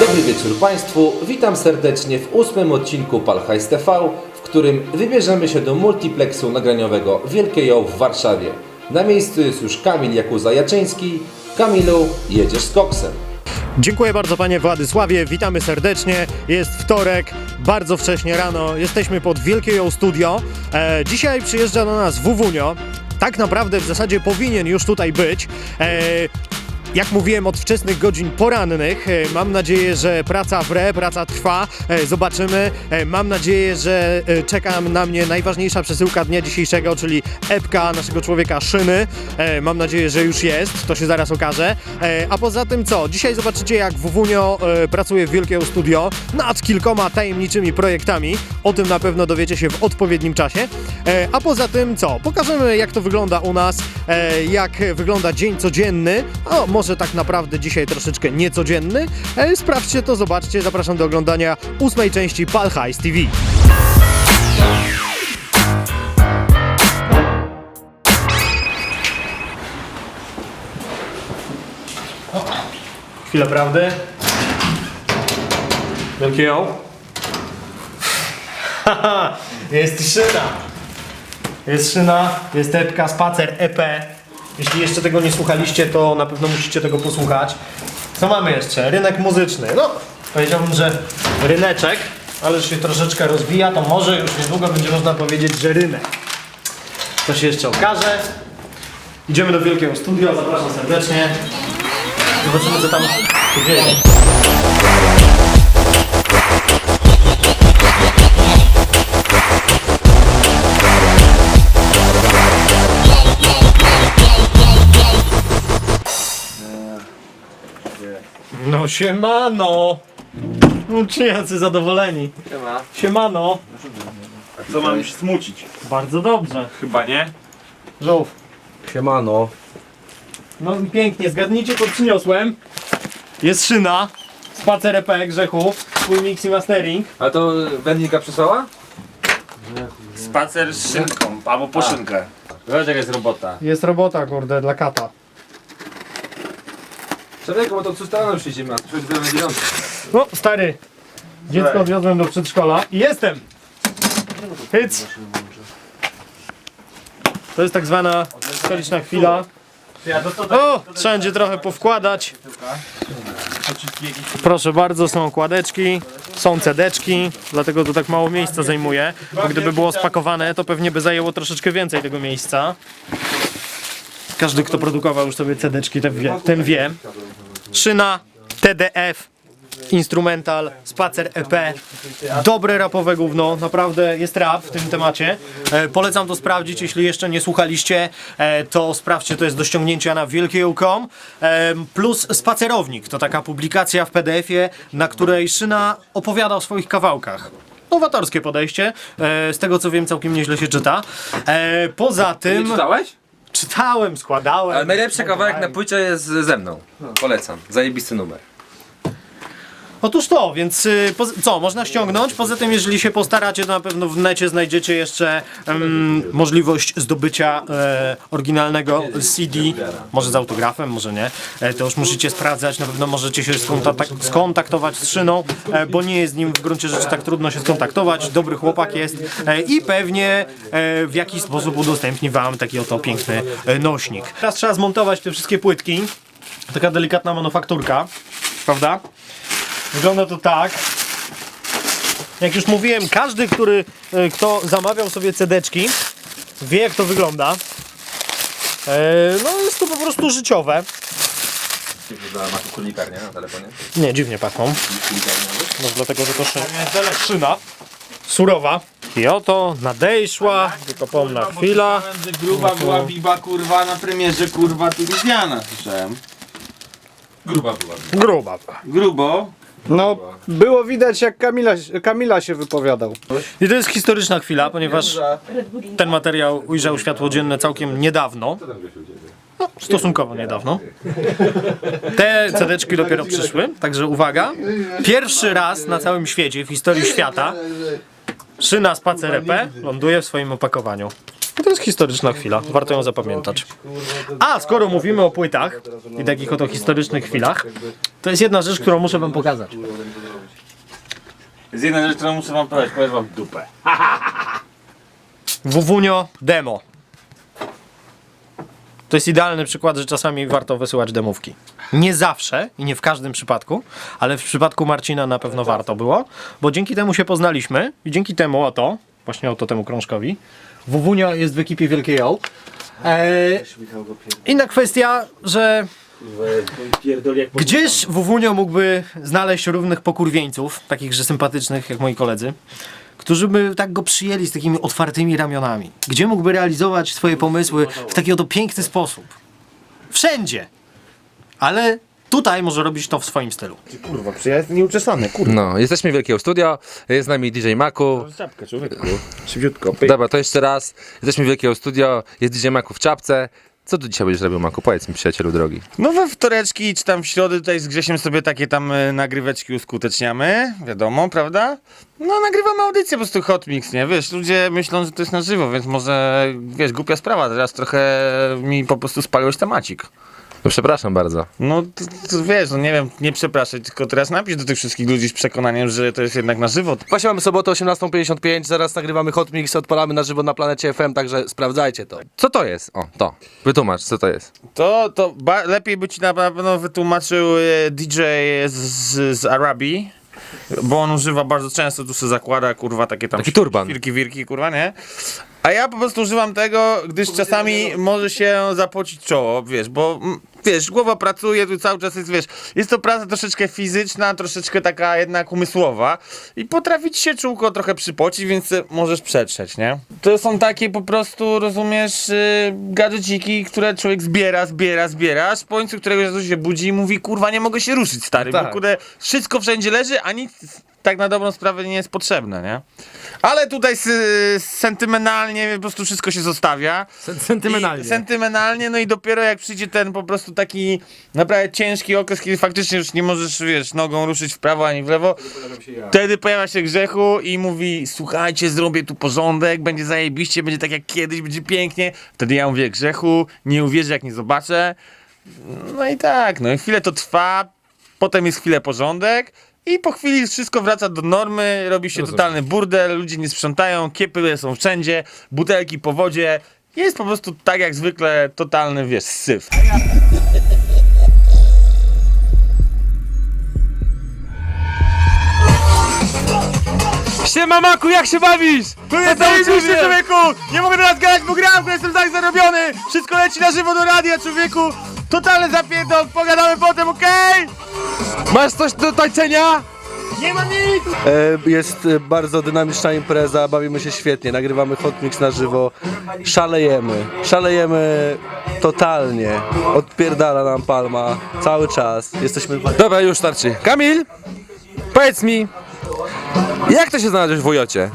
Dobry wieczór Państwu, witam serdecznie w ósmym odcinku Palhajs TV, w którym wybierzemy się do multiplexu nagraniowego Wielkie Ją w Warszawie. Na miejscu jest już Kamil Jakuza-Jaczyński. Kamilu, jedziesz z koksem. Dziękuję bardzo panie Władysławie, witamy serdecznie. Jest wtorek, bardzo wcześnie rano, jesteśmy pod Wielkie Studio. E, dzisiaj przyjeżdża do nas Wuwunio. Tak naprawdę w zasadzie powinien już tutaj być. E, jak mówiłem, od wczesnych godzin porannych. E, Mam nadzieję, że praca wre, praca trwa. E, Zobaczymy. E, Mam nadzieję, że czeka na mnie najważniejsza przesyłka dnia dzisiejszego, czyli epka naszego człowieka Szyny. Mam nadzieję, że już jest. To się zaraz okaże. A poza tym co? Dzisiaj zobaczycie, jak Wuwunio pracuje w Wielkiego Studio nad kilkoma tajemniczymi projektami. O tym na pewno dowiecie się w odpowiednim czasie. A poza tym co? Pokażemy, jak to wygląda u nas, jak wygląda dzień codzienny. O, tak naprawdę dzisiaj troszeczkę niecodzienny. E, Sprawdźcie to, zobaczcie. Zapraszam do oglądania ósmej części Palhajs TV. Chwilę prawdy. Wielkiego. Haha, jest szyna. Jest szyna, jest epka, spacer, EP. Jeśli jeszcze tego nie słuchaliście, to na pewno musicie tego posłuchać. Co mamy jeszcze? Rynek muzyczny. No, powiedziałbym, że ryneczek, ale że się troszeczkę rozwija, to może już niedługo będzie można powiedzieć, że rynek. To się jeszcze okaże. Idziemy do wielkiego studia, zapraszam serdecznie. Zobaczymy, co tam się dzieje. No siemano! No czy jacy zadowoleni? Siema. Siemano! Co mam się smucić? Bardzo dobrze. Chyba nie. Żołów. Siemano. No i pięknie, zgadnijcie co przyniosłem. Jest szyna, spacer EP grzechów, swój mix i mastering. A to wędnika przysłała? Spacer z szynką, albo po szynkę. Zobacz jaka jest robota. Jest robota kurde dla kata. Człowieku, bo to co stronę przyjdziemy, a tu już będziemy dziewiątą. No stary, dziecko odwiozłem do przedszkola i jestem! Hyc! To jest tak zwana stoliczna chwila. O, trzeba będzie trochę powkładać. Proszę bardzo, są okładeczki, są cedeczki, dlatego to tak mało miejsca zajmuje. Bo gdyby było spakowane, to pewnie by zajęło troszeczkę więcej tego miejsca. Każdy, kto produkował już sobie cedeczki, ten wie. Ten wie. Szyna, TDF, instrumental, spacer EP, dobre rapowe gówno, naprawdę jest rap w tym temacie. E, polecam to sprawdzić, jeśli jeszcze nie słuchaliście, e, to sprawdźcie, to jest do ściągnięcia na wielkieju.com. E, plus spacerownik, to taka publikacja w PDF-ie, na której Szyna opowiada o swoich kawałkach. Nowatorskie podejście, e, z tego co wiem całkiem nieźle się czyta. E, poza tym czytałeś? Czytałem, składałem. Ale najlepszy kawałek na płycie jest ze mną. Polecam. Zajebisty numer. Otóż to, więc y, poz- co, można ściągnąć. Poza tym, jeżeli się postaracie, to na pewno w necie znajdziecie jeszcze em, możliwość zdobycia e, oryginalnego CD, może z autografem, może nie. E, to już musicie sprawdzać, na pewno możecie się skontak- skontaktować z Szyną, e, bo nie jest z nim w gruncie rzeczy tak trudno się skontaktować. Dobry chłopak jest e, i pewnie e, w jakiś sposób udostępni wam taki oto piękny e, nośnik. Teraz trzeba zmontować te wszystkie płytki. Taka delikatna manufakturka, prawda? Wygląda to tak. Jak już mówiłem, każdy, który, e, kto zamawiał sobie cedeczki, wie jak to wygląda. E, no jest to po prostu życiowe. Ma tu kulikarnia na telefonie. Nie, dziwnie pachną. Może dlatego, że to szy... szyna. Surowa. I oto nadejszła, tylko pomna chwila. że gruba była biba kurwa na premierze kurwa Turizjana słyszałem. Gruba była. Gruba. Grubo. No, było widać jak Kamila, Kamila się wypowiadał. I to jest historyczna chwila, ponieważ ten materiał ujrzał światło dzienne całkiem niedawno. No, stosunkowo niedawno. Te cedeczki dopiero przyszły, także uwaga. Pierwszy raz na całym świecie, w historii świata, szyna Spacer EP ląduje w swoim opakowaniu. To jest historyczna chwila, warto ją zapamiętać. A skoro mówimy o płytach i takich oto historycznych chwilach, to jest jedna rzecz, którą muszę wam pokazać. Jest jedna rzecz, którą muszę wam powiedzieć, powiem wam w dupę. Wuwunio demo. To jest idealny przykład, że czasami warto wysyłać demówki. Nie zawsze i nie w każdym przypadku, ale w przypadku Marcina na pewno warto było, bo dzięki temu się poznaliśmy i dzięki temu oto, właśnie oto temu krążkowi, Wuwunio jest w ekipie Wielkiej O. Eee, inna kwestia, że Gdzież Wuwunio mógłby znaleźć równych pokurwieńców, takich, że sympatycznych jak moi koledzy, którzy by tak go przyjęli z takimi otwartymi ramionami? Gdzie mógłby realizować swoje pomysły w taki oto piękny sposób? Wszędzie! Ale tutaj może robić to w swoim stylu. Kurwa, czy ja jestem nieuczesany, kurwa. No, jesteśmy w Wielkiego Studio, jest z nami DJ Maku. Czapkę, człowieku. Szybciutko, pyk. Dobra, to jeszcze raz. Jesteśmy w Wielkiego Studio, jest DJ Maku w czapce. Co tu dzisiaj będziesz robił, Maku? Powiedz mi, przyjacielu drogi. No we wtoreczki czy tam w środę tutaj z Grzesiem sobie takie tam e, nagryweczki uskuteczniamy, wiadomo, prawda? No nagrywamy audycję po prostu Hot Mix, nie? Wiesz, ludzie myślą, że to jest na żywo, więc może, wiesz, głupia sprawa, teraz trochę mi po prostu spaliłeś temacik. No przepraszam bardzo. No to, to wiesz, no nie wiem, nie przepraszaj, tylko teraz napisz do tych wszystkich ludzi z przekonaniem, że to jest jednak na żywo. Właśnie mamy sobotę 18.55, zaraz nagrywamy Hot Mix, odpalamy na żywo na planecie FM, także sprawdzajcie to. Co to jest? O, to. Wytłumacz, co to jest. To, to lepiej by ci na pewno wytłumaczył e, DJ z, z Arabii. Bo on używa bardzo często, tu sobie zakłada, kurwa, takie tam Taki turban. Wirki, wirki, kurwa, nie? A ja po prostu używam tego, gdyż czasami może się zapocić czoło, wiesz, bo mm, wiesz, głowa pracuje, tu cały czas jest, wiesz, jest to praca troszeczkę fizyczna, troszeczkę taka jednak umysłowa i potrafi ci się czółko trochę przypocić, więc e, możesz przetrzeć, nie? To są takie po prostu, rozumiesz, yy, gadżeciki, które człowiek zbiera, zbiera, zbiera, aż w końcu któregoś razu się budzi i mówi, kurwa, nie mogę się ruszyć, stary, bo Tak. kurde, wszystko wszędzie leży, a nic tak na dobrą sprawę nie jest potrzebne, nie? Ale tutaj sentymentalnie po prostu wszystko się zostawia. sentymentalnie. I sentymentalnie, no i dopiero jak przyjdzie ten po prostu taki naprawdę ciężki okres, kiedy faktycznie już nie możesz, wiesz, nogą ruszyć w prawo ani w lewo, wtedy pojawia się grzechu i mówi, słuchajcie, zrobię tu porządek, będzie zajebiście, będzie tak jak kiedyś, będzie pięknie. Wtedy ja mówię, grzechu, nie uwierzę jak nie zobaczę. No i tak, no i chwilę to trwa, potem jest chwilę porządek i po chwili wszystko wraca do normy, robi się totalny burdel, ludzie nie sprzątają, kiepy są wszędzie, butelki po wodzie. Jest po prostu tak jak zwykle totalny, wiesz, syf. Siema Maku, jak się bawisz? To jest zajebiście, człowieku! Nie mogę teraz gadać, bo gram, bo jestem tak zarobiony! Wszystko leci na żywo do radia, człowieku! Totalny zapierdol, pogadamy potem, okej? Masz coś do tańczenia? Nie ma nic! E, jest e, bardzo dynamiczna impreza, bawimy się świetnie, nagrywamy Hot Mix na żywo, szalejemy, szalejemy totalnie, odpierdala nam palma cały czas, jesteśmy... Dobra, już starczy. Kamil, powiedz mi, jak to się znalazłeś w Wojocie?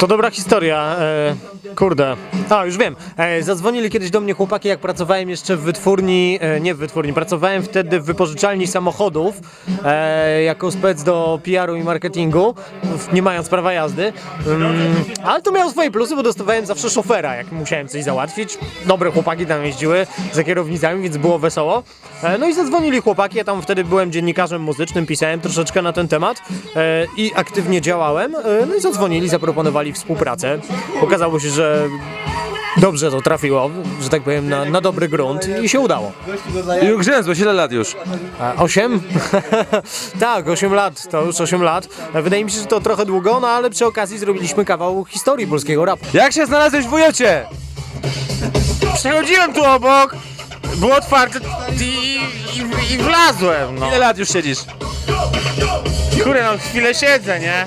To dobra historia. E, kurde. A, już wiem. E, zadzwonili kiedyś do mnie chłopaki, jak pracowałem jeszcze w wytwórni, e, nie w wytwórni, pracowałem wtedy w wypożyczalni samochodów e, jako spec do PR-u i marketingu, nie mając prawa jazdy. Mm, ale to miało swoje plusy, bo dostawałem zawsze szofera, jak musiałem coś załatwić. Dobre chłopaki tam jeździły za kierownicami, więc było wesoło. E, no i zadzwonili chłopaki, ja tam wtedy byłem dziennikarzem muzycznym, pisałem troszeczkę na ten temat e, i aktywnie działałem. E, no i zadzwonili, zaproponowali współpracę. Okazało się, że dobrze to trafiło, że tak powiem, na, na dobry grunt i się udało. Już grzęzłeś, ile lat już? Osiem? tak, 8 lat, to już 8 lat. Wydaje mi się, że to trochę długo, no ale przy okazji zrobiliśmy kawał historii polskiego rapu. Jak się znalazłeś w Wojocie? Przechodziłem tu obok, było otwarte i, i, i wlazłem, no. Ile lat już siedzisz? Kurde, no chwilę siedzę, nie?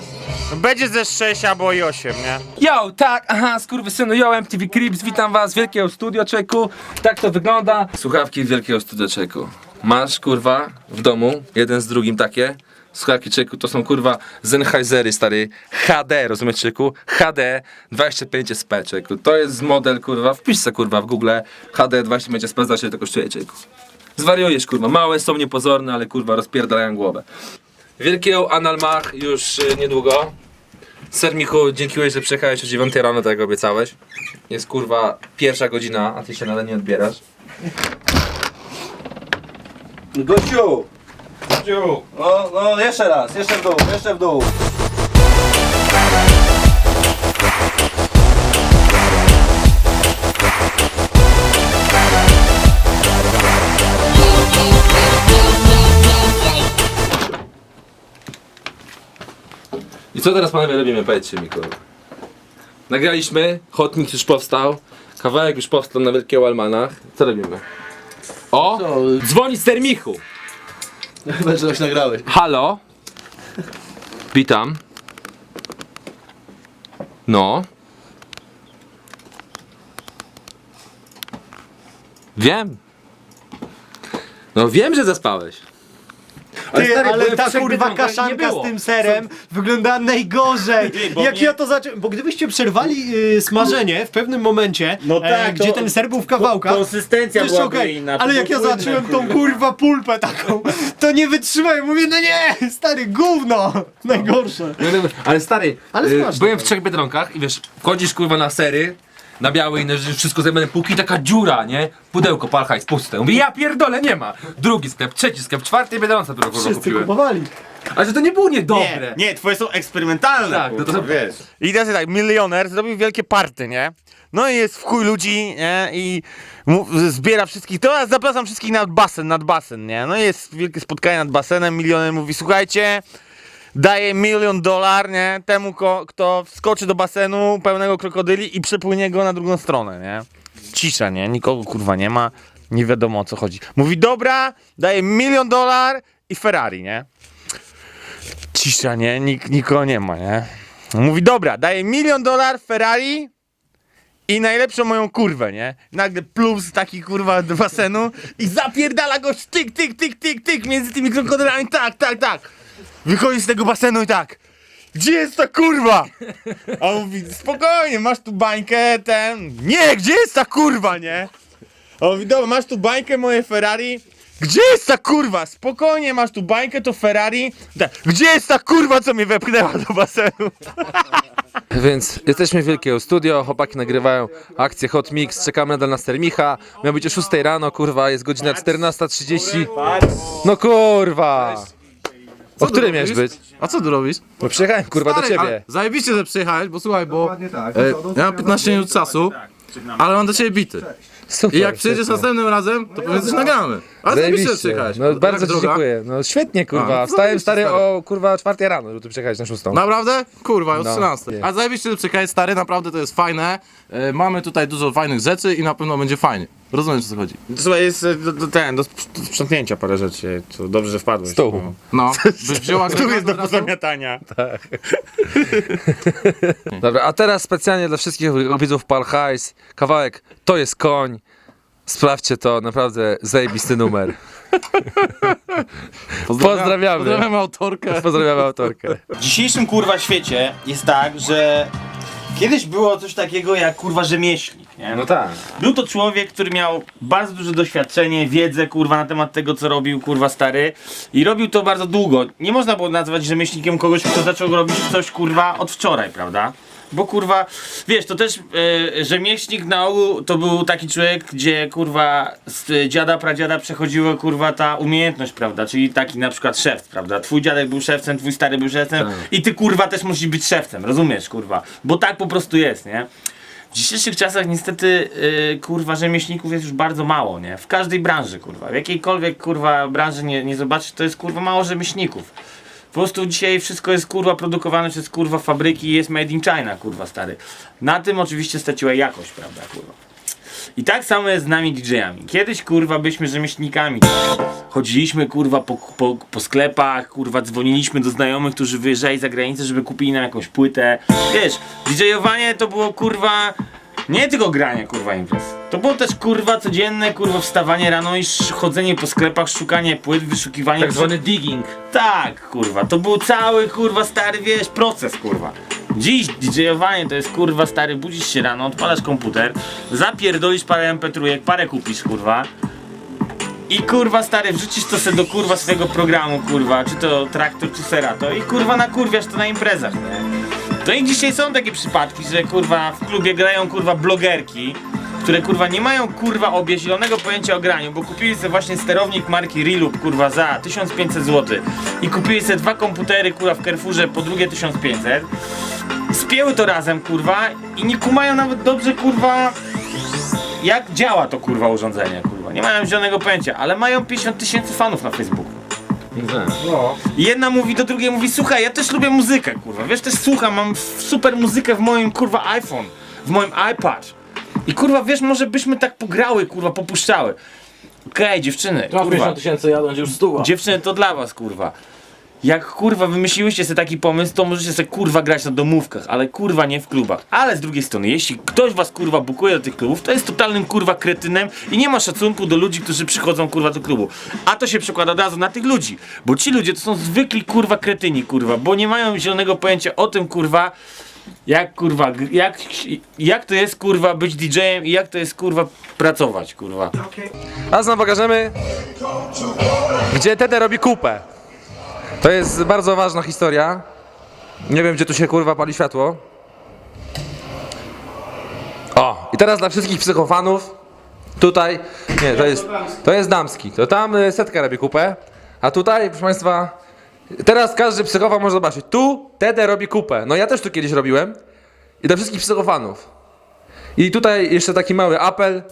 Będzie ze 6 albo i 8, nie? Yo, tak, aha, skurwysynu, yo, MTV Crips, witam was z Wielkiego Studio, czeku, tak to wygląda. Słuchawki z Wielkiego Studio, czeku. Masz, kurwa, w domu, jeden z drugim takie, Słuchajcie, człowieku, to są kurwa Sennheisery, stary. HD, rozumiesz, człowieku? HD 25 SP, człowieku. To jest model, kurwa, wpisz se, kurwa, w Google HD 25 SP, się to kosztuje, człowieku. Zwariujesz, kurwa. Małe są niepozorne, ale kurwa rozpierdalają głowę. Wielkiego Analmach już y, niedługo. Ser Michu, dziękuję, że przyjechałeś o 9 rano, tak jak obiecałeś. Jest kurwa pierwsza godzina, a ty się nadal nie odbierasz. Gościu! Gościu! No, no, jeszcze raz, jeszcze w dół, jeszcze w dół. I co teraz panowie robimy? Powiedzcie mi kurwa. Nagraliśmy, Hot Mix już powstał, kawałek już powstał na Wielkiego Almanach. Co robimy? O! Dzwoni Ser Michu! Chyba, że coś nagrałeś. Halo? Witam. No. Wiem. No wiem, że zaspałeś. Ty, stary, ale byłem ta trzech kurwa Biedronkach i nie kaszanka było. z tym serem wygląda najgorzej. Jak ja to zacząłem, bo gdybyście przerwali y, smażenie w pewnym momencie, No tak, e, gdzie to- ten ser był w kawałkach, Konsystencja to jeszcze byłaby okej, inna. ale to jak ja płynne, zacząłem tą kurwa. kurwa pulpę taką, to nie wytrzymałem, mówię, no nie, stary, gówno, najgorsze. Ale stary, Ale y, smaczne byłem w trzech biedronkach i wiesz, wchodzisz kurwa na sery, na białej, no, że wszystko zajmane półki, taka dziura, nie? Pudełko, palchajs, puste. Mówię, ja pierdolę, nie ma. Drugi sklep, trzeci sklep, czwarty biedronce dopiero kurwa Wszyscy kupiłem. kupowali. Ale że to nie było niedobre. Nie, twoje są eksperymentalne. Tak, no to kurwa, są- wiesz. I teraz tak, milioner zrobił wielkie party, nie? No i jest w chuj ludzi, nie? I mu, zbiera wszystkich. To ja zapraszam wszystkich nad basen, nad basen, nie? No i jest wielkie spotkanie nad basenem. Milioner mówi, słuchajcie, daje milion dolar, nie? Temu, kto wskoczy do basenu pełnego krokodyli i przepłynie go na drugą stronę, nie? Cisza, nie? Nikogo kurwa nie ma. Nie wiadomo o co chodzi. Mówi, dobra, daje milion dolar i Ferrari, nie? Cisza, nie? Nik, nikogo nie ma, nie? Mówi, dobra, daję milion dolar Ferrari i najlepszą moją kurwę, nie? Nagle plus taki kurwa do basenu i zapierdala go tyk, tyk, tyk, tyk, tyk między tymi krokodylami, tak, tak, tak. Wychodzi z tego basenu i tak. Gdzie jest ta kurwa? A on mówi, spokojnie, masz tu bańkę, ten... Nie, gdzie jest ta kurwa, nie? A on mówi, dobra, masz tu bańkę, moje Ferrari. Gdzie jest ta kurwa? Spokojnie, masz tu bańkę, to Ferrari. Tak, Gdzie jest ta kurwa, co mnie wepchnęła do basenu? Więc jesteśmy w Wielkiego Studio, chłopaki nagrywają akcję Hot Mix, czekamy nadal na Stermicha. Miał być o 6 rano, kurwa, jest godzina 14.30. No kurwa! O której miałeś być? A co tu robisz? No przyjechałem kurwa do Stary, ale ciebie. Zajebiście, że przyjechałeś, bo słuchaj, bo e, ja mam 15 minut czasu, ale mam do ciebie bity. Super. I jak przyjedziesz następnym razem, to pewnie coś nagramy. Ale zajebiście, że Zajebiście. przyjechałeś. No Jak bardzo ci droga? dziękuję. No świetnie kurwa. no Wstałem zajebiście, stary stary. o kurwa 4 rano, żeby tu przyjechać na 6. Naprawdę? Kurwa, już No. 13. A zajebiście, że przyjechałeś stary, naprawdę to jest fajne. E, mamy tutaj dużo fajnych rzeczy i na pewno będzie fajnie. Rozumiesz o co chodzi. Słuchaj, jest e, do, do, ten, do sp- do sprzątnięcia parę rzeczy, to dobrze, że wpadłeś. Stół. No, byś wzięła Tu jest do pozamiatania. Dobra, a teraz specjalnie dla wszystkich widzów Palhajs, kawałek To jest koń. Sprawdźcie to, naprawdę zajebisty numer. Pozdrawiamy. Pozdrawiamy autorkę. Pozdrawiamy autorkę. W dzisiejszym kurwa świecie jest tak, że kiedyś było coś takiego jak kurwa rzemieślnik, nie? No tak. Był to człowiek, który miał bardzo duże doświadczenie, wiedzę kurwa na temat tego co robił kurwa stary i robił to bardzo długo. Nie można było nazwać rzemieślnikiem kogoś, kto zaczął robić coś kurwa od wczoraj, prawda? Bo kurwa, wiesz, to też e, rzemieślnik na ogół to był taki człowiek, gdzie kurwa z dziada, pradziada przechodziła kurwa ta umiejętność, prawda? Czyli taki na przykład szef, prawda? Twój dziadek był szewcem, twój stary był szewcem i ty kurwa też musisz być szewcem, rozumiesz kurwa? Bo tak po prostu jest, nie? W dzisiejszych czasach niestety yy, kurwa rzemieślników jest już bardzo mało, nie? W każdej branży kurwa. W jakiejkolwiek kurwa branży nie, nie zobaczysz, to jest kurwa mało rzemieślników. Po prostu dzisiaj wszystko jest kurwa produkowane przez kurwa fabryki i jest made in China, kurwa stary. Na tym oczywiście straciła jakość, prawda, kurwa. I tak samo jest z nami DJ-ami. Kiedyś kurwa byliśmy rzemieślnikami. Chodziliśmy kurwa po, po, po sklepach, kurwa dzwoniliśmy do znajomych, którzy wyjeżdżali za granicę, żeby kupili nam jakąś płytę. Wiesz, DJ-owanie to było kurwa Nie tylko granie, kurwa, imprez. To było też, kurwa, codzienne, kurwa, wstawanie rano i sz- chodzenie po sklepach, szukanie płyt, wyszukiwanie... Tak zwany digging. Tak, kurwa, to był cały, kurwa, stary, wiesz, proces, kurwa. Dziś DJ-owanie to jest, kurwa, stary, budzisz się rano, odpalasz komputer, zapierdolisz parę mp3, parę kupisz, kurwa. I kurwa stary, wrzucisz to sobie do kurwa swojego programu, kurwa, czy to traktor, czy serato i kurwa nakurwiasz to na imprezach, nie? To i dzisiaj są takie przypadki, że kurwa w klubie grają kurwa blogerki, które kurwa nie mają kurwa obie zielonego pojęcia o graniu, bo kupili sobie właśnie sterownik marki Reloop kurwa za 1500 zł i kupili sobie dwa komputery kurwa w Carrefourze po drugie 1500 spięły to razem kurwa i nie kumają nawet dobrze kurwa jak działa to kurwa urządzenie kurwa. Nie mają zielonego pojęcia, ale mają 50 tysięcy fanów na Facebooku. I Jedna mówi do drugiej mówi, słuchaj, ja też lubię muzykę, kurwa. Wiesz, też słucham, mam f- super muzykę w moim kurwa iPhone, w moim iPad. I kurwa, wiesz, może byśmy tak pograły, kurwa, popuszczały. Okej, dziewczyny, kurwa. tysięcy, ja będzie już stuwa. Dziewczyny, to dla was, kurwa. Jak kurwa wymyśliłyście sobie taki pomysł, to możecie sobie kurwa grać na domówkach, ale kurwa nie w klubach. Ale z drugiej strony, jeśli ktoś was kurwa bukuje do tych klubów, to jest totalnym kurwa kretynem i nie ma szacunku do ludzi, którzy przychodzą kurwa do klubu. A to się przekłada od razu na tych ludzi, bo ci ludzie to są zwykli kurwa kretyni kurwa, bo nie mają zielonego pojęcia o tym kurwa, jak kurwa, jak, jak to jest kurwa być DJ-em i jak to jest kurwa pracować kurwa. Teraz nam pokażemy, gdzie Tede robi kupę. To jest bardzo ważna historia. Nie wiem, gdzie tu się kurwa pali światło. O, i teraz dla wszystkich psychofanów. Tutaj, nie, to jest, to jest damski. To tam y, setka robi kupę. A tutaj, proszę Państwa, teraz każdy psychofan może zobaczyć. Tu Tede robi kupę. No ja też tu kiedyś robiłem. I dla wszystkich psychofanów. I tutaj jeszcze taki mały apel.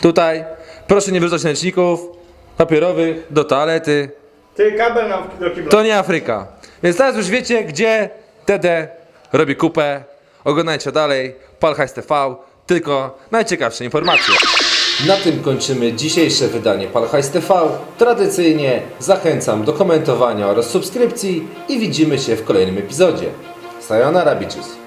Tutaj proszę nie wyrzucać ręczników papierowych do toalety. Ty, kabel nam do kibla. To nie Afryka. Więc teraz już wiecie, gdzie TD robi kupę. Oglądajcie dalej. Palhajs TV. Tylko najciekawsze informacje. Na tym kończymy dzisiejsze wydanie Palhajs TV. Tradycyjnie zachęcam do komentowania oraz subskrypcji i widzimy się w kolejnym epizodzie. Sayonara, bitches.